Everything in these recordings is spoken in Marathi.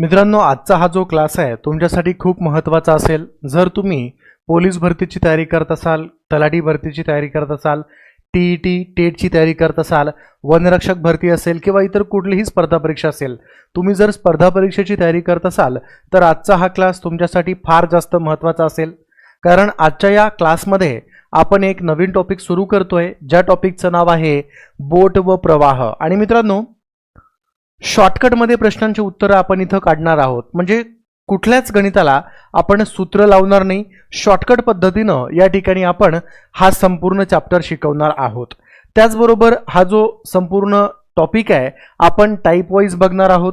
मित्रांनो आजचा हा जो क्लास आहे तुमच्यासाठी खूप महत्त्वाचा असेल. जर तुम्ही पोलीस भरतीची तयारी करत असाल तलाठी भरतीची तयारी करत असाल टी ई टी टेटची तयारी करत असाल वनरक्षक भरती असेल किंवा इतर कुठलीही स्पर्धा परीक्षा असेल तुम्ही जर स्पर्धा परीक्षेची तयारी करत असाल तर आजचा हा क्लास तुमच्यासाठी फार जास्त महत्त्वाचा असेल. कारण आजच्या या क्लासमध्ये आपण एक नवीन टॉपिक सुरू करतोय ज्या टॉपिकचं नाव आहे बोट व प्रवाह. आणि मित्रांनो शॉर्टकटमध्ये प्रश्नांची उत्तरं आपण इथं काढणार आहोत. म्हणजे कुठल्याच गणिताला आपण सूत्र लावणार नाही शॉर्टकट पद्धतीनं या ठिकाणी आपण हा संपूर्ण चॅप्टर शिकवणार आहोत. त्याचबरोबर हा जो संपूर्ण टॉपिक आहे आपण टाईप वाईज बघणार आहोत.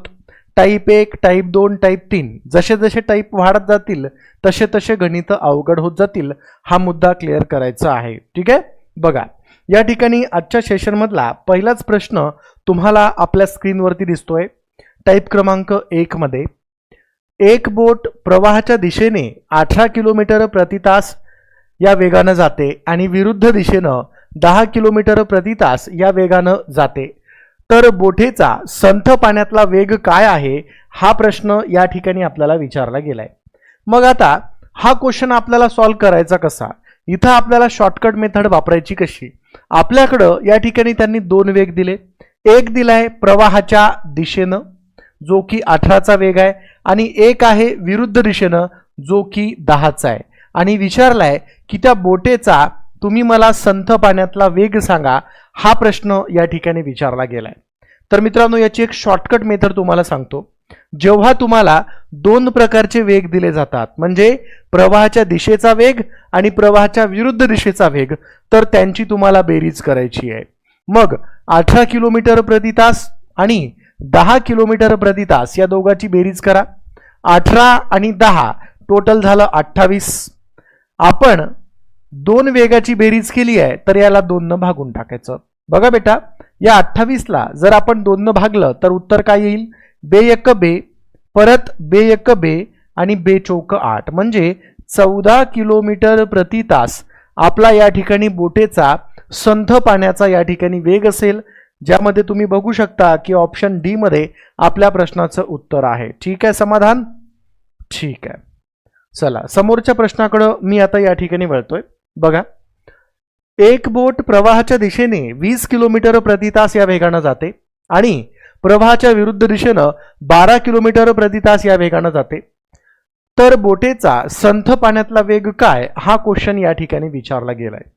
टाईप एक टाईप दोन टाईप तीन जसे जसे टाईप वाढत जातील तसे तसे गणित अवघड होत जातील हा मुद्दा क्लिअर करायचा आहे. ठीक आहे? बघा या ठिकाणी आजच्या सेशनमधला पहिलाच प्रश्न तुम्हाला आपल्या स्क्रीनवरती दिसतोय. टाईप क्रमांक एकमध्ये एक बोट प्रवाहाच्या दिशेने अठरा किलोमीटर प्रतितास या वेगानं जाते आणि विरुद्ध दिशेनं दहा किलोमीटर प्रतितास या वेगानं जाते. तर बोटेचा संथ पाण्यातला वेग काय आहे? हा प्रश्न या ठिकाणी आपल्याला विचारला गेलाय. मग आता हा क्वेश्चन आपल्याला सॉल्व्ह करायचा कसा? इथं आपल्याला शॉर्टकट मेथड वापरायची कशी? आपल्याकडं या ठिकाणी त्यांनी दोन वेग दिले. एक दिलाय प्रवाहाच्या दिशेनं जो की अठराचा वेग आहे आणि एक आहे विरुद्ध दिशेनं जो की दहाचा आहे. आणि विचारलाय की त्या बोटेचा तुम्ही मला संथ पाण्यातला वेग सांगा हा प्रश्न या ठिकाणी विचारला गेलाय. तर मित्रांनो याची एक शॉर्टकट मेथड तुम्हाला सांगतो. जेव्हा तुम्हाला दोन प्रकारचे वेग दिले जातात म्हणजे प्रवाहाच्या दिशेचा वेग आणि प्रवाहाच्या विरुद्ध दिशेचा वेग तर त्यांची तुम्हाला बेरीज करायची आहे. मग अठरा किलोमीटर प्रति तास आणि दहा किलोमीटर प्रति तास या दोघांची बेरीज करा. अठरा आणि दहा टोटल झालं अठ्ठावीस. आपण दोन वेगाची बेरीज केली आहे तर याला दोननं भागून टाकायचं. बघा बेटा या अठ्ठावीसला जर आपण दोननं भागलं तर उत्तर काय येईल? बे एक बे परत बे एक बे आणि बे चौक आठ. म्हणजे चौदा किलोमीटर प्रति तास आपला या ठिकाणी बोटेचा संथ पाण्याचा या ठिकाणी वेग असेल ज्यामध्ये तुम्ही बघू शकता की ऑप्शन डी मध्ये आपल्या प्रश्नाचं उत्तर आहे. ठीक आहे समाधान? ठीक आहे. चला समोरच्या प्रश्नाकडं मी आता या ठिकाणी वळतोय. बघा. एक बोट प्रवाहाच्या दिशेने वीस किलोमीटर प्रति तास या वेगानं जाते आणि प्रवाहाच्या विरुद्ध दिशेनं बारा किलोमीटर प्रति तास या वेगानं जाते. तर बोटेचा संथ पाण्यातला वेग काय? हा क्वेश्चन या ठिकाणी विचारला गेलाय.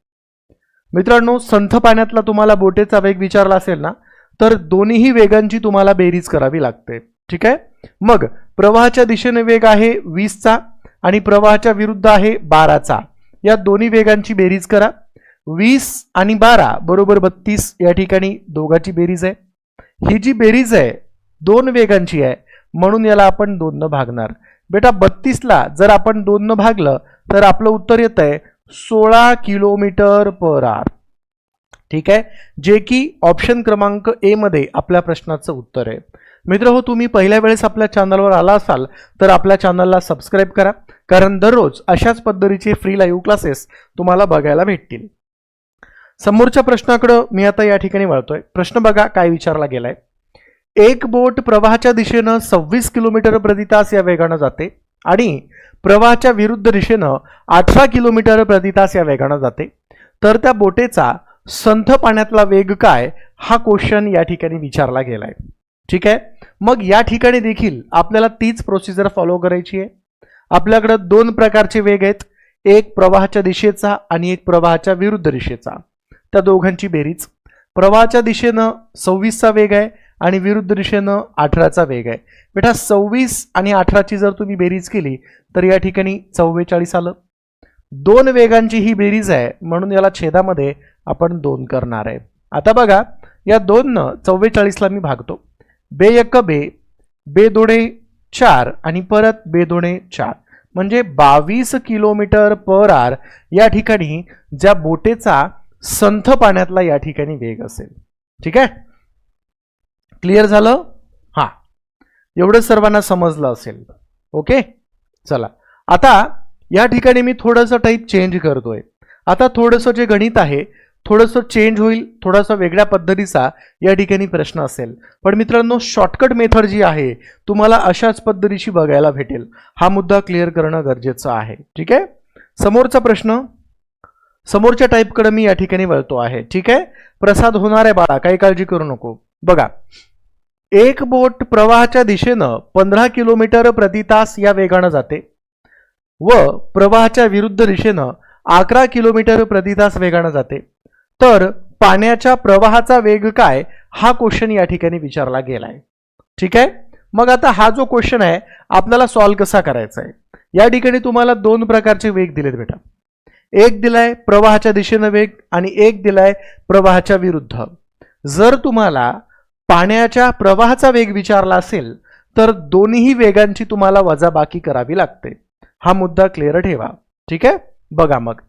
मित्रांनो संथ पाण्यातला तुम्हाला बोटेचा वेग विचारला असेल ना तर दोन्हीही वेगांची तुम्हाला बेरीज करावी लागते. ठीक आहे? मग प्रवाहाच्या दिशेने वेग आहे वीसचा आणि प्रवाहाच्या विरुद्ध आहे बाराचा. या दोन्ही वेगांची बेरीज करा. वीस आणि बारा बरोबर बत्तीस या ठिकाणी दोघाची बेरीज आहे. ही जी बेरीज आहे दोन वेगांची आहे म्हणून याला आपण दोननं भागणार. बेटा बत्तीसला जर आपण दोननं भागलं तर आपलं उत्तर येत आहे सोळा किलोमीटर पर आर ठीक आहे? जे की ऑप्शन क्रमांक ए मध्ये आपल्या प्रश्नाचं उत्तर आहे. मित्र हो तुम्ही पहिल्या वेळेस आपल्या चॅनलवर आला असाल तर आपल्या चॅनलला सबस्क्राईब करा. कारण दररोज अशाच पद्धतीचे फ्री लाईव्ह क्लासेस तुम्हाला बघायला भेटतील. समोरच्या प्रश्नाकडं मी आता या ठिकाणी वळतोय. प्रश्न बघा काय विचारला गेलाय. एक बोट प्रवाहाच्या दिशेनं सव्वीस किलोमीटर प्रति तास या वेगानं जाते आणि प्रवाहाच्या विरुद्ध दिशेनं अठरा किलोमीटर प्रति तास या वेगानं जाते. तर त्या बोटेचा संथ पाण्यातला वेग काय? हा क्वेश्चन या ठिकाणी विचारला गेलाय. ठीक आहे? मग या ठिकाणी देखील आपल्याला तीच प्रोसिजर फॉलो करायची आहे. आपल्याकडं दोन प्रकारचे वेग आहेत. एक प्रवाहाच्या दिशेचा आणि एक प्रवाहाच्या विरुद्ध दिशेचा. त्या दोघांची बेरीज. प्रवाहाच्या दिशेनं सव्वीसचा वेग आहे. आणि विरुद्ध दिशेनं अठराचा वेग आहे. बेटा सव्वीस आणि अठराची जर तुम्ही बेरीज केली तर या ठिकाणी चव्वेचाळीस आलं. दोन वेगांची ही बेरीज आहे म्हणून याला छेदामध्ये आपण दोन करणार आहे. आता बघा या दोननं चव्वेचाळीसला मी भागतो. बे एक बे बे दोडे चार आणि परत बे दोडे चार. म्हणजे बावीस किलोमीटर पर आर या ठिकाणी ज्या बोटेचा संथ पाण्यातला या ठिकाणी वेग असेल. ठीक आहे? क्लिअर झालं? हां. एवढं सर्वांना समजलं असेल. ओके? चला. आता या ठिकाणी मी थोडंसं टाईप चेंज करतोय. आता थोडंसं जे गणित आहे थोडंसं चेंज होईल थोडासा वेगळ्या पद्धतीचा या ठिकाणी प्रश्न असेल. पण मित्रांनो शॉर्टकट मेथड जी आहे तुम्हाला अशाच पद्धतीची बघायला भेटेल. हा मुद्दा क्लिअर करणं गरजेचं आहे. ठीक आहे? समोरचा प्रश्न. समोरच्या टाईपकडे मी या ठिकाणी वळतो आहे. ठीक आहे? प्रसाद होणार आहे बाळा काही काळजी करू नको. बघा. एक बोट प्रवाहाच्या दिशेनं पंधरा किलोमीटर प्रतितास या वेगानं जाते. व प्रवाहाच्या विरुद्ध दिशेनं अकरा किलोमीटर प्रतितास वेगानं जाते. तर पाण्याच्या प्रवाहाचा वेग काय हा क्वेश्चन या ठिकाणी विचारला गेलाय. ठीक आहे? मग आता हा जो क्वेश्चन आहे आपल्याला सॉल्व्ह कसा करायचा आहे या ठिकाणी तुम्हाला दोन प्रकारचे वेग दिलेत बेटा. एक दिलाय प्रवाहाच्या दिशेनं वेग आणि एक दिलाय प्रवाहाच्या विरुद्ध. जर तुम्हाला पाण्याच्या प्रवाहाचा वेग विचारला असेल तर दोन्ही वेगांची तुम्हाला वजाबाकी करावी लागते. हा मुद्दा क्लिअर ठेवा. ठीक आहे? बघा मग.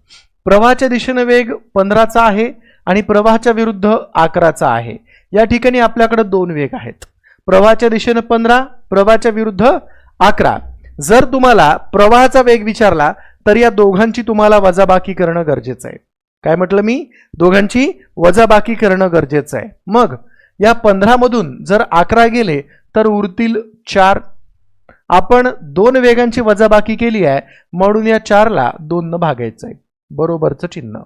प्रवाहाच्या दिशेनं वेग पंधराचा आहे आणि प्रवाहाच्या विरुद्ध अकराचा आहे. या ठिकाणी आपल्याकडे दोन वेग आहेत. प्रवाहाच्या दिशेनं पंधरा प्रवाहाच्या विरुद्ध अकरा. जर तुम्हाला प्रवाहाचा वेग विचारला तर या दोघांची तुम्हाला वजाबाकी करणं गरजेचं आहे. काय म्हटलं मी? दोघांची वजाबाकी करणं गरजेचं आहे. मग या पंधरामधून जर अकरा गेले तर उरतील चार. आपण दोन वेगांची वजाबाकी केली आहे म्हणून या चारला दोननं भागायचं आहे. बरोबरचं चिन्ह.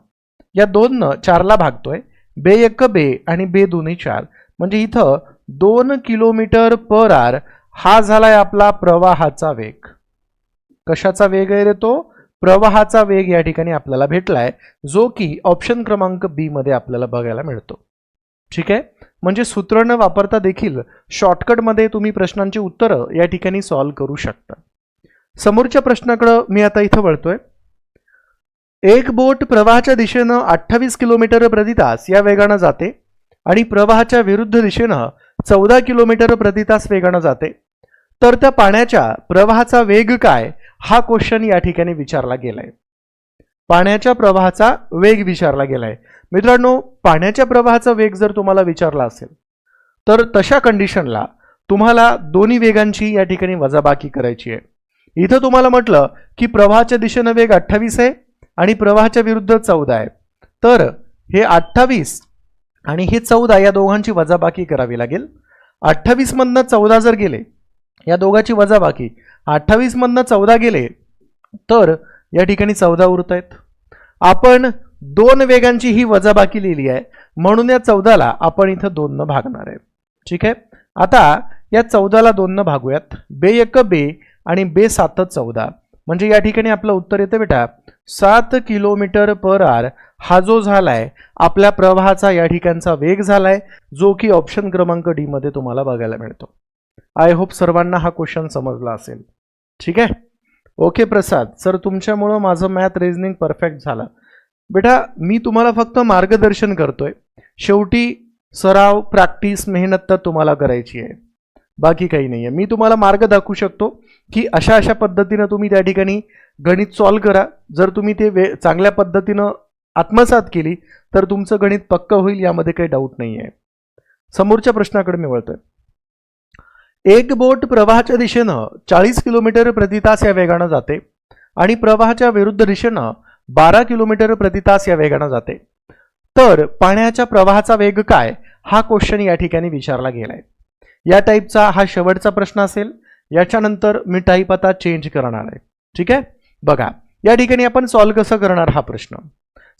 या दोननं चारला भागतोय. बे एक बे आणि बे दोन्ही चार. म्हणजे इथं दोन किलोमीटर पर आर हा झालाय आपला प्रवाहाचा वेग. कशाचा वेग आहे रे तो? प्रवाहाचा वेग या ठिकाणी आपल्याला भेटलाय जो की ऑप्शन क्रमांक बी मध्ये आपल्याला बघायला मिळतो. ठीक आहे? म्हणजे सूत्र न वापरता देखील शॉर्टकटमध्ये तुम्ही प्रश्नांची उत्तरं या ठिकाणी सॉल्व्ह करू शकता. समोरच्या प्रश्नाकडं मी आता इथं वळतोय. एक बोट प्रवाहाच्या दिशेनं अठ्ठावीस किलोमीटर प्रतितास या वेगानं जाते आणि प्रवाहाच्या विरुद्ध दिशेनं चौदा किलोमीटर प्रतितास वेगानं जाते. तर त्या पाण्याच्या प्रवाहाचा वेग काय? हा क्वेश्चन या ठिकाणी विचारला गेलाय. पाण्याच्या प्रवाहाचा वेग विचारला गेलाय. मित्रांनो पाण्याच्या प्रवाहाचा वेग जर तुम्हाला विचारला असेल तर तशा कंडिशनला तुम्हाला दोन्ही वेगांची या ठिकाणी वजाबाकी करायची आहे. इथं तुम्हाला म्हटलं की प्रवाहाच्या दिशेनं वेग अठ्ठावीस आहे आणि प्रवाहाच्या विरुद्ध चौदा आहे. तर हे अठ्ठावीस आणि हे चौदा या दोघांची वजाबाकी करावी लागेल. अठ्ठावीसमधनं चौदा जर गेले या दोघांची वजाबाकी अठ्ठावीसमधनं चौदा गेले तर या ठिकाणी चौदा उरत आहेत आपण दोन वेगांची ही वजाबाकी लिहिली आहे. म्हणून या चौदाला आपण इथं दोननं भागणार आहे. ठीक आहे? आता या चौदाला दोननं भागूयात. बे एक बे आणि बे सात चौदा. म्हणजे या ठिकाणी आपलं उत्तर येतं बेटा. सात किलोमीटर पर आर हा जो झालाय आपल्या प्रवाहाचा या ठिकाणचा वेग झालाय जो की ऑप्शन क्रमांक डी मध्ये तुम्हाला बघायला मिळतो. आय होप सर्वांना हा क्वेश्चन समजला असेल. ठीक आहे? ओके प्रसाद सर तुमच्यामुळं माझं मॅथ रिजनिंग परफेक्ट झालं. बेटा मी तुम्हाला फक्त मार्गदर्शन करतोय. शेवटी सराव प्रॅक्टिस मेहनत तर तुम्हाला करायची आहे. बाकी काही नाही आहे मी तुम्हाला मार्ग दाखवू शकतो की अशा अशा पद्धतीनं तुम्ही त्या ठिकाणी गणित सॉल्व करा. जर तुम्ही ते वे चांगल्या पद्धतीनं आत्मसात केली तर तुमचं गणित पक्क होईल यामध्ये काही डाऊट नाही आहे समोरच्या प्रश्नाकडे मी वळतोय. एक बोट प्रवाहाच्या दिशेनं चाळीस किलोमीटर प्रति तास या वेगानं जाते आणि प्रवाहाच्या विरुद्ध दिशेनं बारा किलोमीटर प्रति तास या वेगानं जाते. तर पाण्याच्या प्रवाहाचा वेग काय? हा क्वेश्चन या ठिकाणी विचारला गेलाय. या टाईपचा हा शेवटचा प्रश्न असेल. याच्यानंतर मी टाईप आता चेंज करणार आहे. ठीक आहे? बघा या ठिकाणी आपण सॉल्व्ह कसं करणार हा प्रश्न?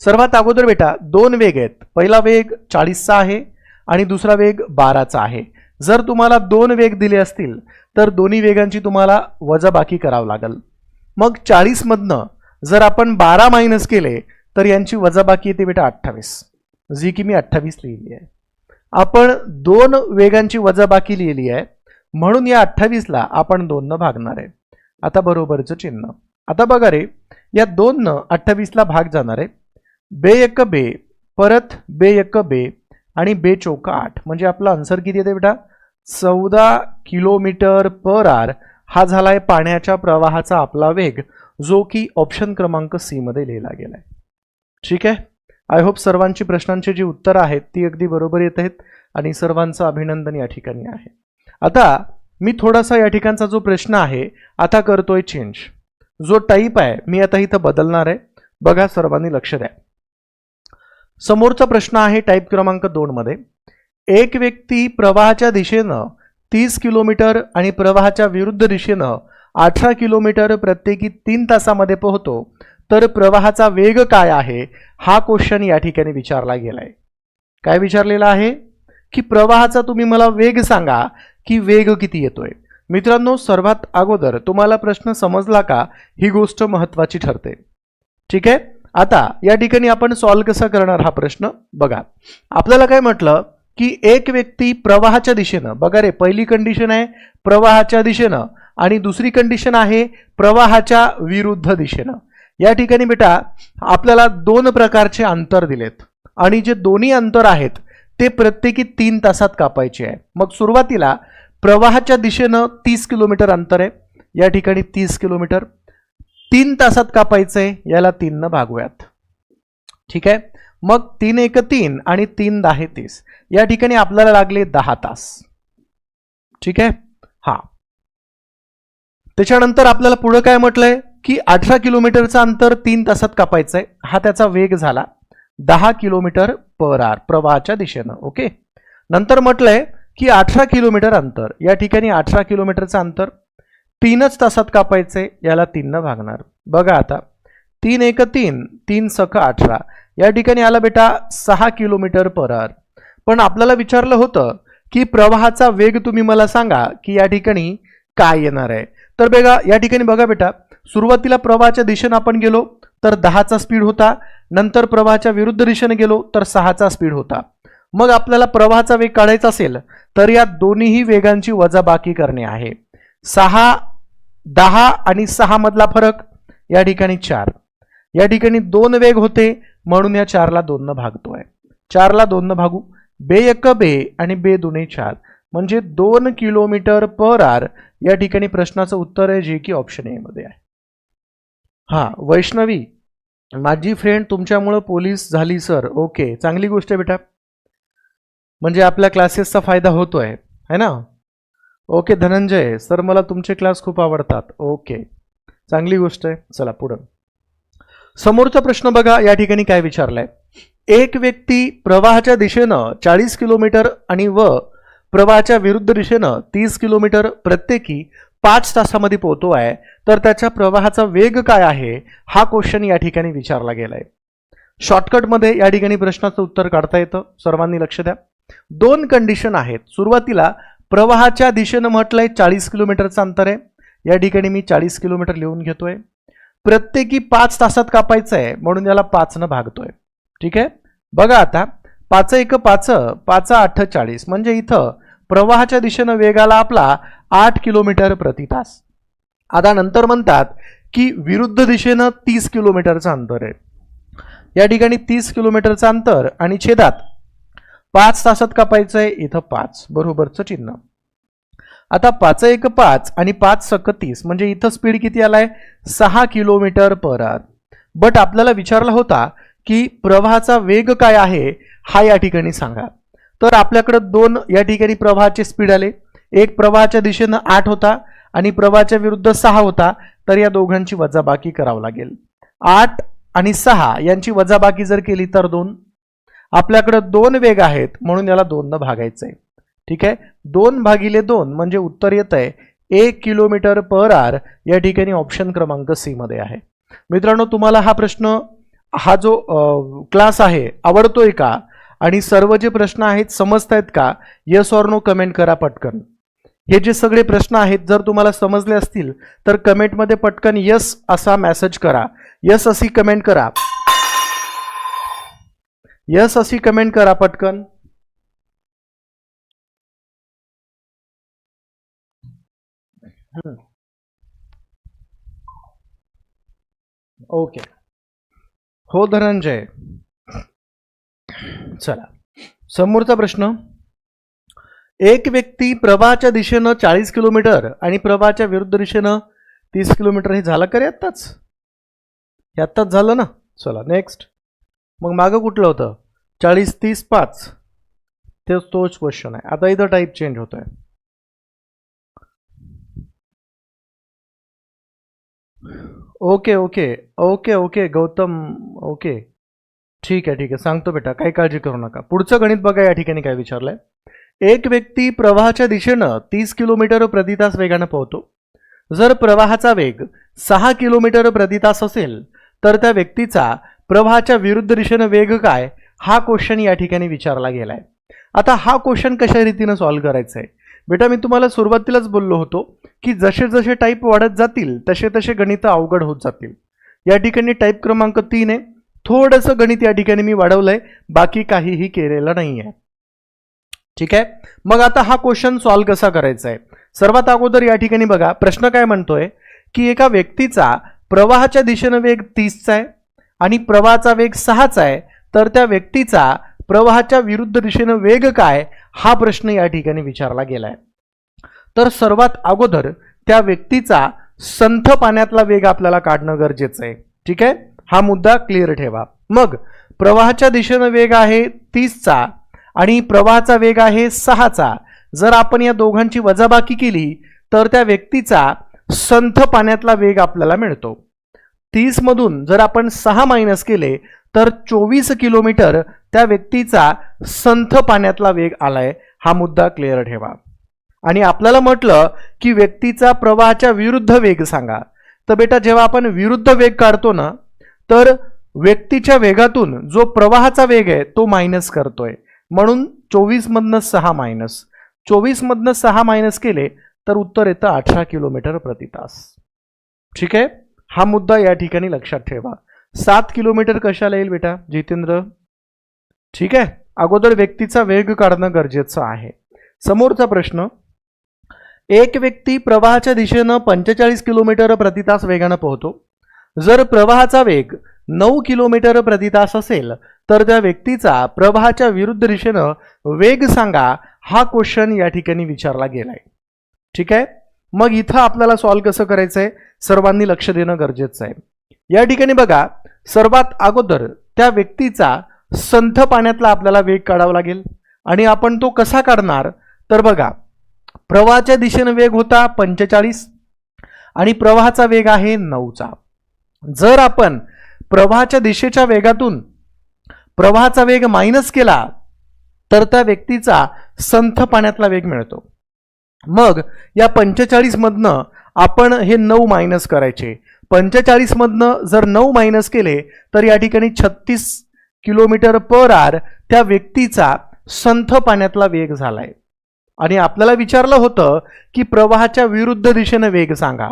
सर्वात अगोदर बेटा दोन वेग आहेत. पहिला वेग चाळीसचा आहे आणि दुसरा वेग बाराचा आहे. जर तुम्हाला दोन वेग दिले असतील तर दोन्ही वेगांची तुम्हाला वजाबाकी करावं लागेल. मग चाळीसमधनं जर आपण बारा मायनस केले तर यांची वजाबाकी येते बेटा अठ्ठावीस. जी की मी अठ्ठावीस लिहिली आहे. आपण दोन वेगांची वजाबाकी लिहिली आहे म्हणून या अठ्ठावीसला आपण दोननं भागणार आहे. आता बरोबरचं चिन्ह. आता बघा रे या दोननं अठ्ठावीसला भाग जाणार आहे. बे एक बे परत बे एक बे आणि बे चौका आठ. म्हणजे आपला आन्सर किती येते बेटा? चौदा किलोमीटर पर आर हा झालाय पाण्याच्या प्रवाहाचा आपला वेग. जो की ऑप्शन क्रमांक सी मध्ये लिहिला गेलाय. ठीक आहे? आय होप सर्वांची प्रश्नांची जी उत्तरं आहेत ती अगदी बरोबर येत आहेत आणि सर्वांचं अभिनंदन या ठिकाणी आहे. आता मी थोडासा या ठिकाणचा जो प्रश्न आहे आता करतोय चेंज जो टाईप आहे मी आता इथं बदलणार आहे. बघा सर्वांनी लक्ष द्या. समोरचा प्रश्न आहे टाईप क्रमांक दोन मध्ये. एक व्यक्ती प्रवाहाच्या दिशेनं तीस किलोमीटर आणि प्रवाहाच्या विरुद्ध दिशेनं अठरा किलोमीटर प्रत्येकी तीन तासामध्ये पोहतो तर प्रवाहाचा वेग काय आहे? हा क्वेश्चन या ठिकाणी विचारला गेलाय. काय विचारलेला आहे? की प्रवाहाचा तुम्ही मला वेग सांगा की वेग किती येतोय? मित्रांनो सर्वात अगोदर तुम्हाला प्रश्न समजला का? ही गोष्ट महत्वाची ठरते. ठीक आहे? आता या ठिकाणी आपण सॉल्व्ह कसा करणार हा प्रश्न बघा. आपल्याला काय म्हटलं? की एक व्यक्ती प्रवाहाच्या दिशेनं बघा रे पहिली कंडिशन आहे प्रवाहाच्या दिशेनं. आणि दुसरी कंडिशन आहे प्रवाहाच्या विरुद्ध दिशेनं. या ठिकाणी बेटा आपल्याला दोन प्रकारचे अंतर दिलेत. आणि जे दोन्ही अंतर आहेत ते प्रत्येकी तीन तासात कापायचे आहे. मग सुरुवातीला प्रवाहाच्या दिशेनं तीस किलोमीटर अंतर आहे. या ठिकाणी तीस किलोमीटर. तीन तासात कापायचं आहे याला तीननं भागूयात. ठीक आहे? मग तीन एक तीन आणि तीन दहा तीस. या ठिकाणी आपल्याला लागले दहा तास. ठीक आहे? हा. त्याच्यानंतर आपल्याला पुढं काय म्हटलंय? की अठरा किलोमीटरचं अंतर तीन तासात कापायचं आहे हा त्याचा वेग झाला. दहा किलोमीटर पर आर प्रवाहाच्या दिशेनं ओके? नंतर म्हटलंय की अठरा किलोमीटर अंतर या ठिकाणी अठरा किलोमीटरचं अंतर तीनच तासात कापायचंय याला तीननं भागणार. बघा आता तीन एक तीन तीन सख अठरा या ठिकाणी आला बेटा सहा किलोमीटर पर आर. पण आपल्याला विचारलं होतं की प्रवाहाचा वेग तुम्ही मला सांगा की या ठिकाणी काय येणार आहे? तर बेगा या ठिकाणी बघा बेटा सुरुवातीला प्रवाहाच्या दिशेनं आपण गेलो तर दहाचा स्पीड होता. नंतर प्रवाहाच्या विरुद्ध दिशेने गेलो तर सहाचा स्पीड होता. मग आपल्याला प्रवाहाचा वेग काढायचा असेल तर या दोन्हीही वेगांची वजाबाकी करणे आहे. सहा दहा आणि सहा मधला फरक या ठिकाणी चार. या ठिकाणी दोन वेग होते म्हणून या चारला दोननं भागतोय. चारला दोननं भागू. बे एक बे आणि बे दोन्ही चार. म्हणजे दोन किलोमीटर पर आर या ठिकाणी प्रश्नाचं उत्तर आहे जे की ऑप्शन ए मध्ये आहे. हा वैष्णवी माझी फ्रेंड तुमच्यामुळं पोलीस झाली सर ओके चांगली गोष्ट आहे बेटा. म्हणजे आपल्या क्लासेसचा फायदा होतोय है ना? ओके धनंजय सर मला तुमचे क्लास खूप आवडतात. ओके चांगली गोष्ट आहे. चला पुढं. समोरचा प्रश्न बघा या ठिकाणी काय विचारलाय? एक व्यक्ती प्रवाहाच्या दिशेनं चाळीस किलोमीटर आणि व प्रवाहाच्या विरुद्ध दिशेनं तीस किलोमीटर प्रत्येकी पाच तासामध्ये पोहतो आहे. तर त्याच्या प्रवाहाचा वेग काय आहे? हा क्वेश्चन या ठिकाणी विचारला गेलाय. शॉर्टकटमध्ये या ठिकाणी प्रश्नाचं उत्तर काढता येतं. सर्वांनी लक्ष द्या. दोन कंडिशन आहेत. सुरुवातीला प्रवाहाच्या दिशेनं म्हटलंय चाळीस किलोमीटरचं अंतर आहे. या ठिकाणी मी चाळीस किलोमीटर लिहून घेतोय. प्रत्येकी पाच तासात कापायचं आहे म्हणून याला पाचनं भागतोय. ठीक आहे? बघा आता. पाच एक पाच पाच आठ चाळीस. म्हणजे इथं प्रवाहाच्या दिशेनं वेगाला आपला आठ किलोमीटर प्रति तास. आता नंतर म्हणतात की विरुद्ध दिशेनं तीस किलोमीटरचं अंतर आहे. या ठिकाणी तीस किलोमीटरचं अंतर आणि छेदात पाच तासात कापायचं आहे इथं पाच. बरोबरचं चिन्ह. आता पाच एक पाच आणि पाच सक तीस. म्हणजे इथं स्पीड किती आलाय? सहा किलोमीटर पर बट आपल्याला विचारला होता की प्रवाहाचा वेग काय आहे? हा या ठिकाणी सांगा. तर आपल्याकडं दोन या ठिकाणी प्रवाहाचे स्पीड आले. एक प्रवाहाच्या दिशेनं आठ होता आणि प्रवाहाच्या विरुद्ध सहा होता तर या दोघांची वजाबाकी करावं लागेल. आठ आणि सहा यांची वजाबाकी जर केली तर दोन. आपल्याकडं दोन वेग आहेत म्हणून याला दोननं आहे ठीक आहे? दोन भागिले दोन म्हणजे उत्तर येत आहे एक किलोमीटर पर आर या ठिकाणी ऑप्शन क्रमांक सी मध्ये आहे. मित्रांनो तुम्हाला हा प्रश्न हा जो क्लास आहे आवडतोय का? आणि सर्व जे प्रश्न आहेत समजतायत का? येस ऑर नो कमेंट करा पटकन. हे जे सगळे प्रश्न आहेत जर तुम्हाला समजले असतील तर कमेंटमध्ये पटकन यस असा मेसेज करा. यस अशी कमेंट करा. यस अशी कमेंट करा पटकन. ओके हो धनंजय. चला. समोरचा प्रश्न. एक व्यक्ती प्रभाच्या दिशेनं चाळीस किलोमीटर आणि प्रभाच्या विरुद्ध दिशेनं तीस किलोमीटर हे झालं का रे आत्ताच? हे आत्ताच झालं ना? चला नेक्स्ट मग मागं कुठलं होतं? चाळीस तीस पाच. तेच तोच क्वेश्चन आहे. आता इथं टाईप चेंज होतोय. Okay okay. Okay okay. Gautam okay. ठीक आहे ठीक आहे. सांगतो बेटा काही काळजी करू नका. पुढचं गणित बघा या ठिकाणी काय विचारलंय. एक व्यक्ती प्रवाहाच्या दिशेनं तीस किलोमीटर प्रतितास वेगानं पोहतो जर प्रवाहाचा वेग सहा किलोमीटर प्रतितास असेल तर त्या व्यक्तीचा प्रवाहाच्या विरुद्ध दिशेनं वेग काय हा क्वेश्चन या ठिकाणी विचारला गेलाय. आता हा क्वेश्चन कशा रीतीनं सॉल्व्ह करायचा आहे बेटा मी तुम्हाला सुरुवातीलाच बोललो होतो की जसे जसे टाईप वाढत जातील तसे तसे गणित अवघड होत जातील. या ठिकाणी टाईप क्रमांक तीन आहे. थोडंसं गणित या ठिकाणी मी वाढवलंय बाकी काहीही केलेलं नाही आहे ठीक आहे? मग आता हा क्वेश्चन सॉल्व्ह कसा करायचा आहे सर्वात अगोदर या ठिकाणी बघा प्रश्न काय म्हणतोय? की एका व्यक्तीचा प्रवाहाच्या दिशेनं वेग तीसचा आहे आणि प्रवाहाचा वेग सहाचा आहे तर त्या व्यक्तीचा प्रवाहाच्या विरुद्ध दिशेनं वेग काय? हा प्रश्न या ठिकाणी विचारला गेलाय. तर सर्वात अगोदर त्या व्यक्तीचा संथ पाण्यातला वेग आपल्याला काढणं गरजेचं आहे ठीक आहे? हा मुद्दा क्लिअर ठेवा. मग प्रवाहाच्या दिशेनं वेग आहे तीसचा आणि प्रवाहाचा वेग आहे सहाचा. जर आपण या दोघांची वजाबाकी केली तर त्या व्यक्तीचा संथ पाण्यातला वेग आपल्याला मिळतो. तीसमधून जर आपण सहा मायनस केले तर चोवीस किलोमीटर त्या व्यक्तीचा संथ पाण्यातला वेग आलाय. हा मुद्दा क्लिअर ठेवा. आणि आपल्याला म्हटलं की व्यक्तीचा प्रवाहाच्या विरुद्ध वेग सांगा. तर बेटा जेव्हा आपण विरुद्ध वेग काढतो ना तर व्यक्तीच्या वेगातून जो प्रवाहाचा वेग आहे तो मायनस करतोय. म्हणून चोवीसमधनं सहा मायनस चोवीसमधनं सहा मायनस केले तर उत्तर येतं अठरा किलोमीटर प्रति तास. ठीक आहे? हा मुद्दा या ठिकाणी लक्षात ठेवा. सात किलोमीटर कशाला येईल बेटा? जितेंद्र? ठीक आहे? अगोदर व्यक्तीचा वेग काढणं गरजेचं आहे. समोरचा प्रश्न एक व्यक्ती प्रवाहाच्या दिशेनं पंचेचाळीस किलोमीटर प्रतितास वेगानं पोहतो जर प्रवाहाचा वेग नऊ किलोमीटर प्रतितास असेल तर त्या व्यक्तीचा प्रवाहाच्या विरुद्ध दिशेनं वेग सांगा हा क्वेश्चन या ठिकाणी विचारला गेलाय. ठीक आहे? मग इथं आपल्याला सॉल्व्ह कसं करायचं आहे सर्वांनी लक्ष देणं गरजेचं आहे. या ठिकाणी बघा सर्वात अगोदर त्या व्यक्तीचा संथ पाण्यातला आपल्याला वेग काढावा लागेल. आणि आपण तो कसा काढणार? तर बघा प्रवाहाच्या दिशेनं वेग होता पंचेचाळीस आणि प्रवाहाचा वेग आहे नऊचा. जर आपण प्रवाहाच्या दिशेच्या वेगातून प्रवाहाचा वेग मायनस केला तर त्या व्यक्तीचा संथ पाण्यातला वेग मिळतो. मग या पंचेचाळीसमधनं आपण हे नऊ मायनस करायचे. पंचेचाळीसमधनं जर नऊ मायनस केले तर या ठिकाणी छत्तीस किलोमीटर पर आर त्या व्यक्तीचा संथ पाण्यातला वेग झालाय. आणि आपल्याला विचारलं होतं की प्रवाहाच्या विरुद्ध दिशेनं वेग सांगा.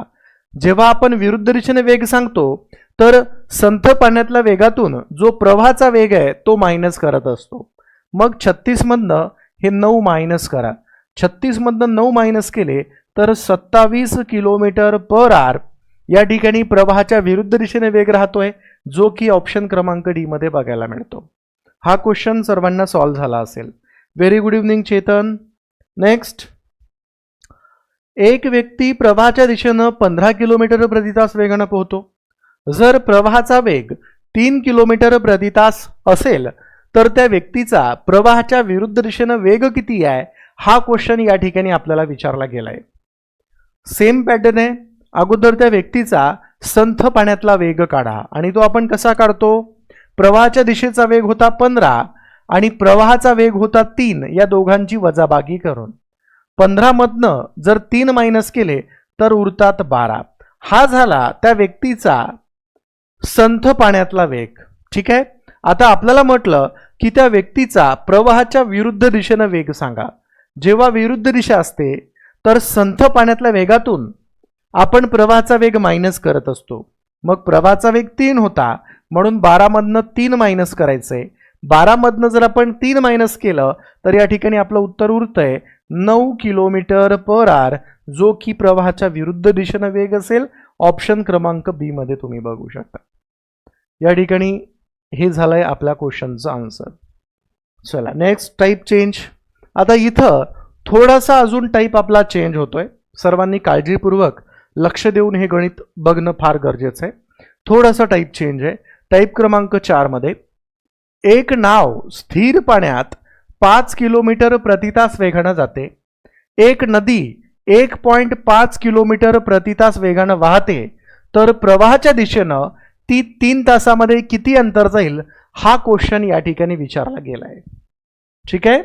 जेव्हा आपण विरुद्ध दिशेने वेग सांगतो तर संथ पाण्यातल्या वेगातून जो प्रवाहाचा वेग आहे तो मायनस करत असतो. मग छत्तीसमधनं हे नऊ मायनस करा. छत्तीसमधनं नऊ मायनस केले तर सत्तावीस किलोमीटर पर आर या ठिकाणी प्रवाहाच्या विरुद्ध दिशेने वेग राहतोय जो की ऑप्शन क्रमांक डी मध्ये बघायला मिळतो. हा क्वेश्चन सर्वांना सॉल्व्ह झाला असेल. Very good evening Chetan. Next एक व्यक्ती प्रवाहाच्या दिशेनं पंधरा किलोमीटर प्रतितास वेगानं पोहतो जर प्रवाहाचा वेग तीन किलोमीटर प्रतितास असेल तर त्या व्यक्तीचा प्रवाहाच्या विरुद्ध दिशेनं वेग किती आहे हा क्वेश्चन या ठिकाणी आपल्याला विचारला गेलाय. सेम पॅटर्न आहे. अगोदर त्या व्यक्तीचा संथ पाण्यातला वेग काढा आणि तो आपण कसा काढतो? प्रवाहाच्या दिशेचा वेग होता पंधरा आणि प्रवाहाचा वेग होता तीन या दोघांची वजाबाकी करून. पंधरामधनं जर तीन मायनस केले तर उरतात बारा. हा झाला त्या व्यक्तीचा संथ पाण्यातला वेग. ठीक आहे? आता आपल्याला म्हटलं की त्या व्यक्तीचा प्रवाहाच्या विरुद्ध दिशेनं वेग सांगा. जेव्हा विरुद्ध दिशा असते तर संथ पाण्यातल्या वेगातून आपण प्रवाहाचा वेग मायनस करत असतो. मग प्रवाहाचा वेग तीन होता म्हणून बारामधनं तीन मायनस करायचं आहे बारामधनं जर आपण तीन मायनस केलं तर या ठिकाणी आपलं उत्तर उरतंय. नऊ किलोमीटर पर आर जो की प्रवाहाच्या विरुद्ध दिशेनं वेग असेल ऑप्शन क्रमांक बी मध्ये तुम्ही बघू शकता. या ठिकाणी हे झालंय आपल्या क्वेश्चनचं आन्सर चला नेक्स्ट टाईप चेंज आता इथं थोडासा अजून टाईप आपला चेंज होतोय. सर्वांनी काळजीपूर्वक लक्ष देऊन हे गणित बघणं फार गरजेचं आहे. थोडासा टाईप चेंज आहे. टाईप क्रमांक चारमध्ये एक नाव स्थिर पाण्यात पाच किलोमीटर प्रतितास वेगानं जाते. एक नदी एक पॉईंट पाच किलोमीटर प्रतितास वेगानं वाहते तर प्रवाहाच्या दिशेनं ती तीन तासामध्ये किती अंतर जाईल हा क्वेश्चन या ठिकाणी विचारला गेला आहे ठीक आहे?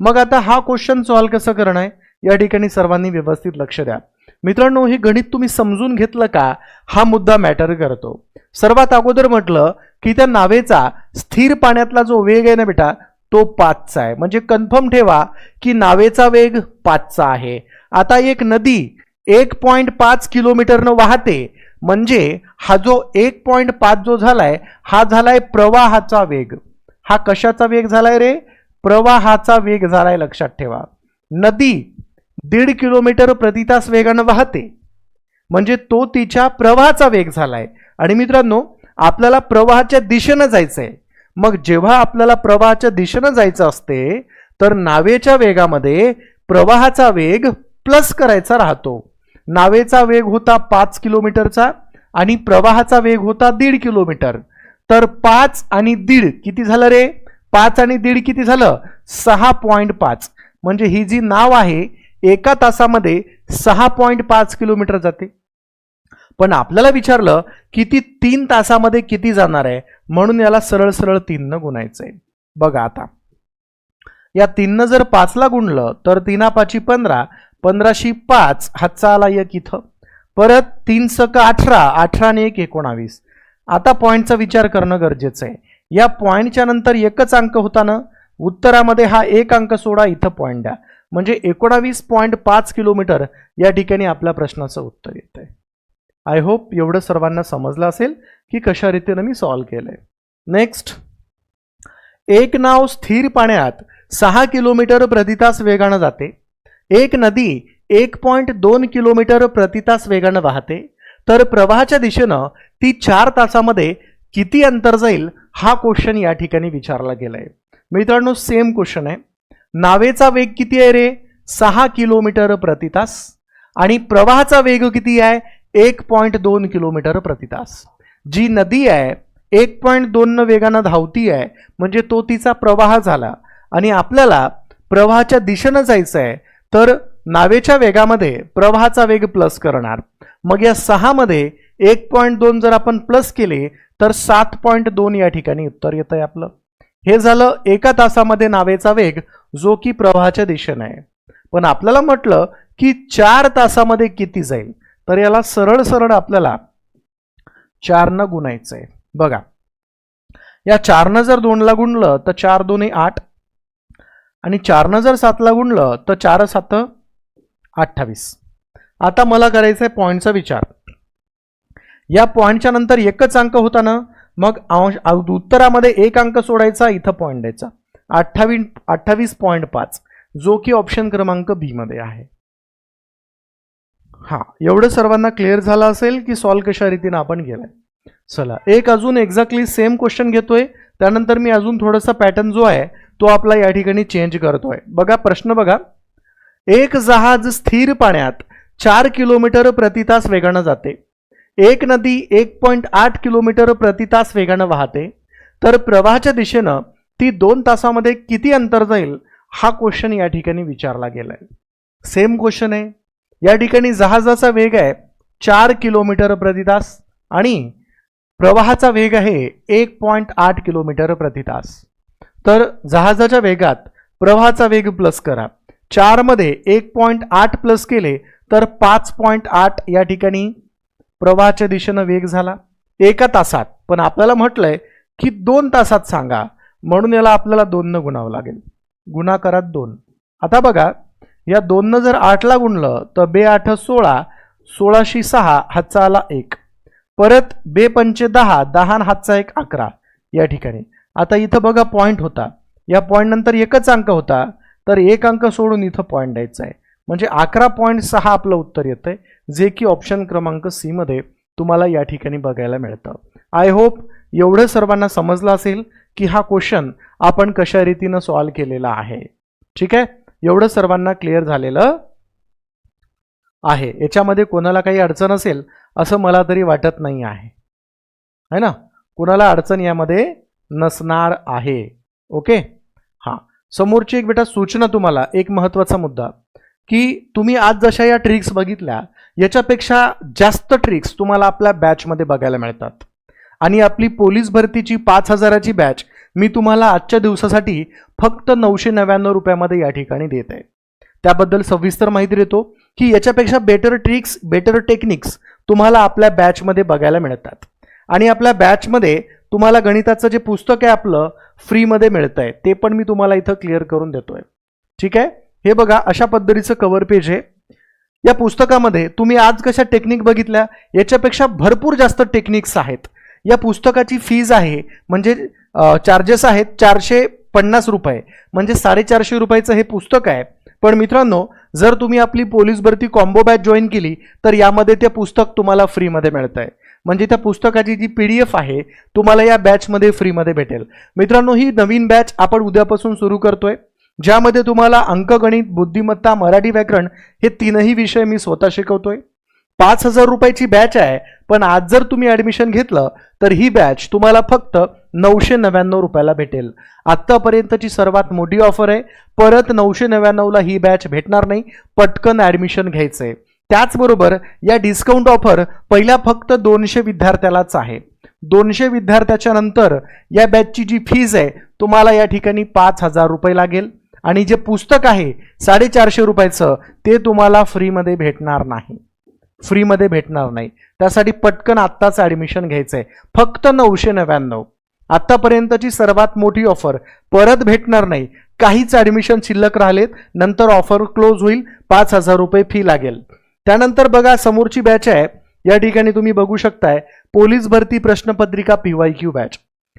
मग आता हा क्वेश्चन सॉल्व्ह कसं करणं आहे या ठिकाणी सर्वांनी व्यवस्थित लक्ष द्या. मित्रांनो हे गणित तुम्ही समजून घेतलं का? हा मुद्दा मॅटर करतो. सर्वात अगोदर म्हटलं की त्या नावेचा स्थिर पाण्यातला जो वेग आहे ना बेटा तो पाचचा आहे. म्हणजे कन्फर्म ठेवा की नावेचा वेग पाचचा आहे. आता एक नदी एक पॉईंट पाच किलोमीटरनं वाहते. म्हणजे हा जो एक पॉईंट पाच जो झालाय हा झालाय प्रवाहाचा वेग. हा कशाचा वेग झालाय रे? प्रवाहाचा वेग झालाय लक्षात ठेवा. नदी दीड किलोमीटर प्रतितास वेगानं वाहते. म्हणजे तो तिच्या प्रवाहाचा वेग झालाय. आणि मित्रांनो आपल्याला प्रवाहाच्या दिशेनं जायचं आहे मग जेव्हा आपल्याला प्रवाहाच्या दिशेनं जायचं असते तर नावेच्या वेगामध्ये प्रवाहाचा वेग प्लस करायचा राहतो. नावेचा वेग होता पाच किलोमीटरचा आणि प्रवाहाचा वेग होता दीड किलोमीटर. तर पाच आणि दीड किती झालं रे? पाच आणि दीड किती झालं? सहा पॉईंट पाच. म्हणजे ही जी नाव आहे एका तासामध्ये सहा पॉईंट पाच किलोमीटर जाते. पण आपल्याला विचारलं की ती तीन तासामध्ये किती जाणार आहे? म्हणून याला सरळ सरळ तीननं गुणायचंय. बघा आता. या तीननं जर पाचला गुणलं तर तीना पाची पंधरा पंधराशी पाच हातचा आला एक इथं. परत तीन सक अठरा अठराने एक एकोणावीस. आता पॉईंटचा विचार करणं गरजेचं आहे. या पॉईंटच्या नंतर एकच अंक होता ना? उत्तरामध्ये हा एक अंक सोडा इथं पॉईंट द्या. म्हणजे एकोणावीस पॉईंट पाच किलोमीटर या ठिकाणी आपल्या प्रश्नाचं उत्तर येत आहे आय होप एवढं सर्वांना समजलं असेल की कशा रीतीनं मी सॉल्व्ह केलंय. नेक्स्ट एक नाव स्थिर पाण्यात सहा किलोमीटर प्रतितास वेगानं जाते. एक नदी एक पॉईंट दोन किलोमीटर प्रतितास वेगानं वाहते. तर प्रवाहाच्या दिशेनं ती चार तासामध्ये किती अंतर जाईल हा क्वेश्चन या ठिकाणी विचारला गेलाय. मित्रांनो सेम क्वेश्चन आहे. नावेचा वेग किती आहे रे? सहा किलोमीटर प्रतितास आणि प्रवाहाचा वेग किती आहे? एक पॉईंट दोन किलोमीटर प्रतितास जी नदी आहे एक पॉईंट दोन वेगानं धावती आहे म्हणजे तो तिचा प्रवाह झाला. आणि आपल्याला प्रवाहाच्या दिशेनं जायचं आहे तर नावेच्या वेगामध्ये प्रवाहाचा वेग प्लस करणार. मग या सहामध्ये एक पॉईंट दोन जर आपण प्लस केले तर सात पॉईंट दोन या ठिकाणी उत्तर येत आहे आपलं. हे झालं एका तासामध्ये नावेचा वेग जो की प्रवाहाच्या दिशेनं आहे. पण आपल्याला म्हटलं की चार तासामध्ये किती जाईल? तर याला सरळ सरळ आपल्याला चारनं गुणायचं आहे बघा. या चारनं जर दोनला गुणलं तर चार दोन्ही आठ. आणि चारनं जर सातला गुणलं तर चार सात अठ्ठावीस. आता मला करायचं आहे पॉईंटचा विचार. या पॉईंटच्या नंतर एकच अंक होता ना मग अंश उत्तरामध्ये एक अंक सोडायचा इथं पॉईंट द्यायचा. अठ्ठावीस अठ्ठावीस पॉईंट पाच. जो की ऑप्शन क्रमांक बी मध्ये आहे. हा एवढं सर्वांना क्लिअर झालं असेल की सॉल्व कशा रीतीनं आपण केलंय. चला एक अजून एक्झॅक्टली सेम क्वेश्चन घेतोय. त्यानंतर मी अजून थोडासा पॅटर्न जो आहे तो आपला या ठिकाणी चेंज करतोय. बघा प्रश्न बघा. एक जहाज स्थिर पाण्यात चार किलोमीटर प्रति तास वेगानं जाते. एक नदी एक पॉईंट आठ किलोमीटर प्रति तास वेगानं वाहते. तर प्रवाहाच्या दिशेनं ती दोन तासामध्ये किती अंतर जाईल हा क्वेश्चन या ठिकाणी विचारला गेलाय. सेम क्वेश्चन आहे. या ठिकाणी जहाजाचा वेग आहे चार किलोमीटर प्रतितास आणि प्रवाहाचा वेग आहे एक पॉईंट आठ किलोमीटर प्रतितास तर जहाजाच्या वेगात प्रवाहाचा वेग प्लस करा. चारमध्ये एक पॉईंट आठ प्लस केले तर पाच पॉईंट आठ या ठिकाणी प्रवाहाच्या दिशेनं वेग झाला. एका तासात. पण आपल्याला म्हटलंय की दोन तासात सांगा. म्हणून याला आपल्याला दोननं गुणावं लागेल. गुणाकारात दोन. आता बघा या दोननं जर आठला गुणलं तर बे आठ सोळा सोळाशी सहा हातचा आला एक. परत बे पंचे दहा दहा हातचा एक अकरा. या ठिकाणी. आता इथं बघा पॉईंट होता. या पॉईंट नंतर एकच अंक होता. तर एक अंक सोडून इथं पॉईंट द्यायचा आहे. म्हणजे अकरा पॉईंट सहा आपलं उत्तर येतं आहे जे की ऑप्शन क्रमांक सीमध्ये तुम्हाला या ठिकाणी बघायला मिळतं. आय होप एवढं सर्वांना समजलं असेल की हा क्वेश्चन आपण कशा रीतीनं सॉल्व्ह केलेला आहे. ठीक आहे? एवढं सर्वांना क्लिअर झालेलं आहे. याच्यामध्ये कोणाला काही अडचण असेल असं मला तरी वाटत नाही आहे. है ना? कोणाला अडचण यामध्ये नसणार आहे. ओके? हां. समोरची एक बेटा सूचना तुम्हाला एक महत्त्वाचा मुद्दा की तुम्ही आज जशा या ट्रिक्स बघितल्या याच्यापेक्षा जास्त ट्रिक्स तुम्हाला आपल्या बॅचमध्ये बघायला मिळतात. आणि आपली पोलीस भरतीची पाच हजाराची बॅच मी तुम्हाला आजच्या दिवसासाठी फक्त नऊशे नव्याण्णव रुपयामध्ये या ठिकाणी देत आहे. त्याबद्दल सविस्तर माहिती देतो की याच्यापेक्षा बेटर ट्रिक्स बेटर टेक्निक्स तुम्हाला आपल्या बॅचमध्ये बघायला मिळतात. आणि आपल्या बॅचमध्ये तुम्हाला गणिताचं जे पुस्तक आहे आपलं फ्रीमध्ये मिळतं आहे ते पण मी तुम्हाला इथं क्लिअर करून देतोय. ठीक आहे? हे बघा अशा पद्धतीचं कवर पेज आहे. या पुस्तकामध्ये तुम्ही आज कशा टेक्निक बघितल्या? याच्यापेक्षा भरपूर जास्त टेक्निक्स आहेत. या पुस्तकाची फीज आहे म्हणजे चार्जेस आहेत चारशे पन्नास रुपये. म्हणजे साडेचारशे रुपयाचं हे पुस्तक आहे. पण मित्रांनो जर तुम्ही आपली पोलीस भरती कॉम्बो बॅच जॉईन केली तर यामध्ये ते पुस्तक तुम्हाला फ्रीमध्ये मिळतं आहे म्हणजे त्या पुस्तकाची जी पी डी एफ आहे तुम्हाला या बॅचमध्ये फ्रीमध्ये भेटेल. मित्रांनो ही नवीन बॅच आपण उद्यापासून सुरू करतोय ज्यामध्ये तुम्हाला अंकगणित बुद्धिमत्ता मराठी व्याकरण हे तीनही विषय मी स्वतः शिकवतोय. पाच हजार रुपयाची बॅच आहे पण आज जर तुम्ही ॲडमिशन घेतलं तर ही बॅच तुम्हाला फक्त नऊशे नव्याण्णव रुपयाला भेटेल. आत्तापर्यंतची सर्वात मोठी ऑफर आहे. परत नऊशे नव्याण्णवला ही बॅच भेटणार नाही. पटकन ॲडमिशन घ्यायचं आहे त्याचबरोबर या डिस्काउंट ऑफर पहिल्या फक्त दोनशे विद्यार्थ्यालाच आहे. दोनशे विद्यार्थ्याच्या नंतर या बॅचची जी फीज आहे तुम्हाला या ठिकाणी पाच हजार रुपये लागेल. आणि जे पुस्तक आहे साडेचारशे रुपयाचं ते तुम्हाला फ्रीमध्ये भेटणार नाही. फ्रीमध्ये भेटणार नाही. त्यासाठी पटकन आत्ताच ॲडमिशन घ्यायचं आहे फक्त नऊशे नव्याण्णव. आत्तापर्यंतची सर्वात मोठी ऑफर परत भेटणार नाही. काहीच ॲडमिशन शिल्लक राहिलेत. नंतर ऑफर क्लोज होईल. पाच हजार रुपये फी लागेल. त्यानंतर बघा समोरची बॅच आहे. या ठिकाणी तुम्ही बघू शकताय. पोलीस भरती प्रश्नपत्रिका पी वाय क्यू बॅच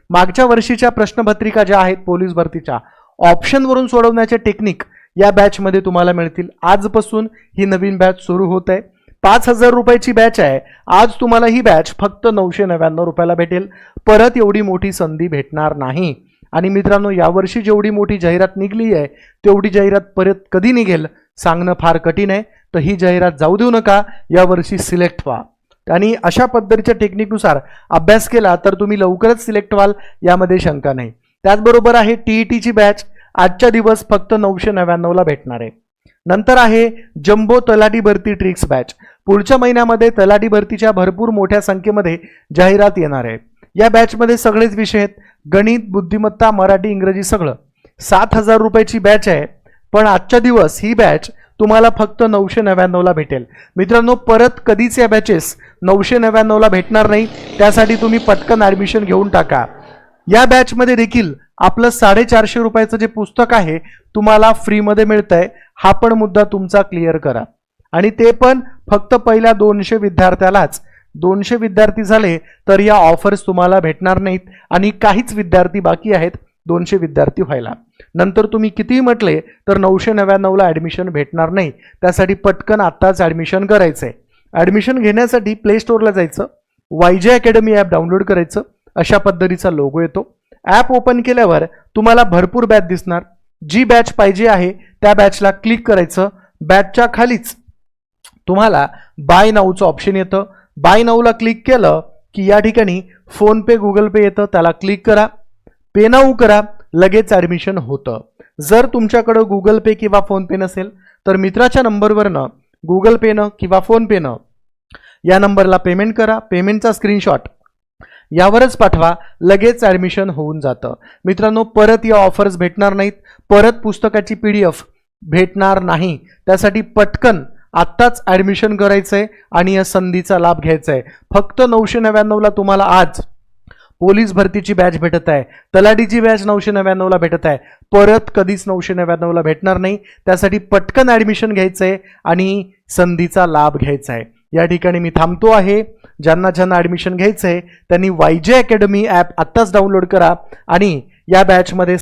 मागच्या वर्षीच्या प्रश्नपत्रिका ज्या आहेत पोलीस भरतीच्या ऑप्शनवरून सोडवण्याचे टेक्निक या बॅचमध्ये तुम्हाला मिळतील. आजपासून ही नवीन बॅच सुरू होत आहे. पाच हजार रुपयाची बॅच आहे. आज तुम्हाला ही बॅच फक्त नऊशे नव्याण्णव रुपयाला भेटेल. परत एवढी मोठी संधी भेटणार नाही. आणि मित्रांनो यावर्षी जेवढी मोठी जाहिरात निघली आहे तेवढी जाहिरात परत कधी निघेल सांगणं फार कठीण आहे. तर ही जाहिरात जाऊ देऊ नका यावर्षी सिलेक्ट व्हा. आणि अशा पद्धतीच्या टेक्निकनुसार अभ्यास केला तर तुम्ही लवकरच सिलेक्ट व्हाल यामध्ये शंका नाही. त्याचबरोबर आहे टी ई टीची बॅच आजच्या दिवस फक्त नऊशे नव्याण्णवला भेटणार आहे. नंतर आहे जम्बो तलाठी भरती ट्रिक्स बॅच पुढच्या महिन्यामध्ये तलाठी भरतीच्या भरपूर मोठ्या संख्येमध्ये जाहिरात येणार आहे. या बॅचमध्ये सगळेच विषय आहेत. गणित बुद्धिमत्ता मराठी इंग्रजी सगळं. सात हजार रुपयाची बॅच आहे. पण आजच्या दिवस ही बॅच तुम्हाला फक्त नऊशे नव्याण्णवला भेटेल. मित्रांनो परत कधीच या बॅचेस नऊशे नव्याण्णवला भेटणार नाही. त्यासाठी तुम्ही पटकन ॲडमिशन घेऊन टाका. या बॅचमध्ये देखील आपलं साडेचारशे रुपयाचं जे पुस्तक आहे तुम्हाला फ्रीमध्ये मिळतं आहे हा पण मुद्दा तुमचा क्लिअर करा. आणि ते पण फक्त पहिल्या दोनशे विद्यार्थ्यालाच. दोनशे विद्यार्थी झाले तर या ऑफर्स तुम्हाला भेटणार नाहीत आणि काहीच विद्यार्थी बाकी आहेत दोनशे विद्यार्थी व्हायला. नंतर तुम्ही कितीही म्हटले तर नऊशे नव्याण्णवला ॲडमिशन भेटणार नाही. त्यासाठी पटकन आत्ताच ॲडमिशन करायचं आहे ॲडमिशन घेण्यासाठी प्ले स्टोअरला जायचं वाय जे अकॅडमी ॲप डाउनलोड करायचं अशा पद्धतीचा लोगो येतो. ॲप ओपन केल्यावर तुम्हाला भरपूर बॅच दिसणार. जी बॅच पाहिजे आहे त्या बॅचला क्लिक करायचं. बॅचच्या खालीच तुम्हाला बाय नाऊचं ऑप्शन येतं. बाय नाऊला क्लिक केलं की या ठिकाणी फोनपे गुगल पे येतं. त्याला क्लिक करा. पे नाऊ करा. लगेच ॲडमिशन होतं. जर तुमच्याकडं गुगल पे किंवा फोनपे नसेल तर मित्राच्या नंबरवरनं गुगल पेनं किंवा फोनपेनं या नंबरला पेमेंट करा. पेमेंटचा स्क्रीनशॉट यावरच पाठवा. लगेच ॲडमिशन होऊन जातं. मित्रांनो परत या ऑफर्स भेटणार नाहीत. परत पुस्तकाची पी डी एफ भेटणार नाही. त्यासाठी पटकन आत्ताच ॲडमिशन करायचं आहे आणि या संधीचा लाभ घ्यायचा आहे फक्त नऊशे नव्याण्णवला तुम्हाला आज पोलीस भरतीची बॅच भेटत आहे. तलाठीची बॅच नऊशे नव्याण्णवला भेटत आहे. परत कधीच नऊशे नव्याण्णवला भेटणार नाही. त्यासाठी पटकन ॲडमिशन घ्यायचं आहे आणि संधीचा लाभ घ्यायचा आहे या ठिकाणी मी थांबतो आहे. ज्यांना ज्यांना ॲडमिशन घ्यायचं आहे त्यांनी वाय जे अकॅडमी ॲप आत्ताच डाउनलोड करा आणि या बॅचमध्ये